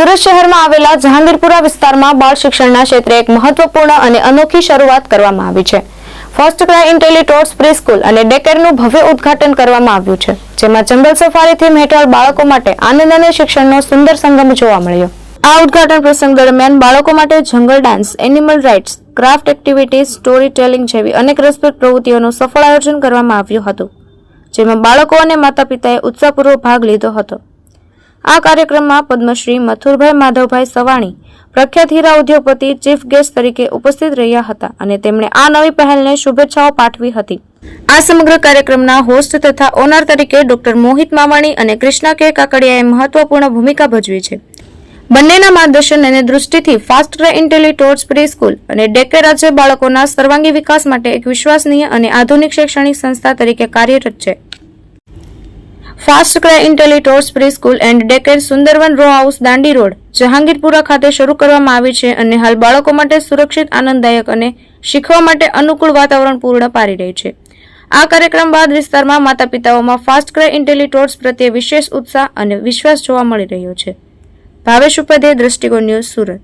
સુરત શહેરમાં આવેલા જહાંગીરપુરા વિસ્તારમાં બાળ શિક્ષણના ક્ષેત્રે એક મહત્વપૂર્ણ અને અનોખી શરૂઆત કરવામાં આવી છે. FirstCry Intellitots preschool અને ડેકેરનું ભવ્ય ઉદ્ઘાટન કરવામાં આવ્યું છે, જેમાં જંગલ સફારી થીમ હેઠળ બાળકો માટે આનંદ અને શિક્ષણનો સુંદર સંગમ જોવા મળ્યો. આ ઉદ્ઘાટન પ્રસંગ દરમિયાન બાળકો માટે જંગલ dance animal rights craft activities storytelling જેવી અનેક રસપ્રદ પ્રવૃત્તિઓનું સફળ આયોજન કરવામાં આવ્યું હતું, જેમાં બાળકો અને માતા પિતાએ ઉત્સાહપૂર્વક ભાગ લીધો હતો. આ કાર્યક્રમમાં પદ્મશ્રી મથુરભાઈ માધવભાઈ સવાણી, પ્રખ્યાત હીરા ઉદ્યોગપતિ, ચીફ ગેસ્ટ તરીકે ઉપસ્થિત રહ્યા હતા અને તેમણે આ નવી પહેલને શુભેચ્છાઓ પાઠવી હતી. આ સમગ્ર કાર્યક્રમના હોસ્ટ તથા ઓનર તરીકે ડોક્ટર મોહિત માવાણી અને કૃષ્ણા કે કાકડિયાએ મહત્વપૂર્ણ ભૂમિકા ભજવી છે. બંનેના માર્ગદર્શન અને દૃષ્ટિથી first Intellitots preschool અને ડેકે રાજ્ય બાળકોના સર્વાંગી વિકાસ માટે એક વિશ્વસનીય અને આધુનિક શૈક્ષણિક સંસ્થા તરીકે કાર્યરત છે. FirstCry Intellitots preschool and daycare Sundarvan row house Dandi road, Jahangirpura ખાતે શરૂ કરવામાં આવી છે અને હાલ બાળકો માટે સુરક્ષિત, આનંદદાયક અને શીખવા માટે અનુકૂળ વાતાવરણ પૂર્ણ પાડી રહી છે. આ કાર્યક્રમ બાદ વિસ્તારમાં માતા પિતાઓમાં ફાસ્ટ ક્રાય ઇન્ટેલિટોર્સ પ્રત્યે વિશેષ ઉત્સાહ અને વિશ્વાસ જોવા મળી રહ્યો છે. ભાવેશ ઉપાધ્યાય, દ્રષ્ટિકોણ ન્યૂઝ સુરત.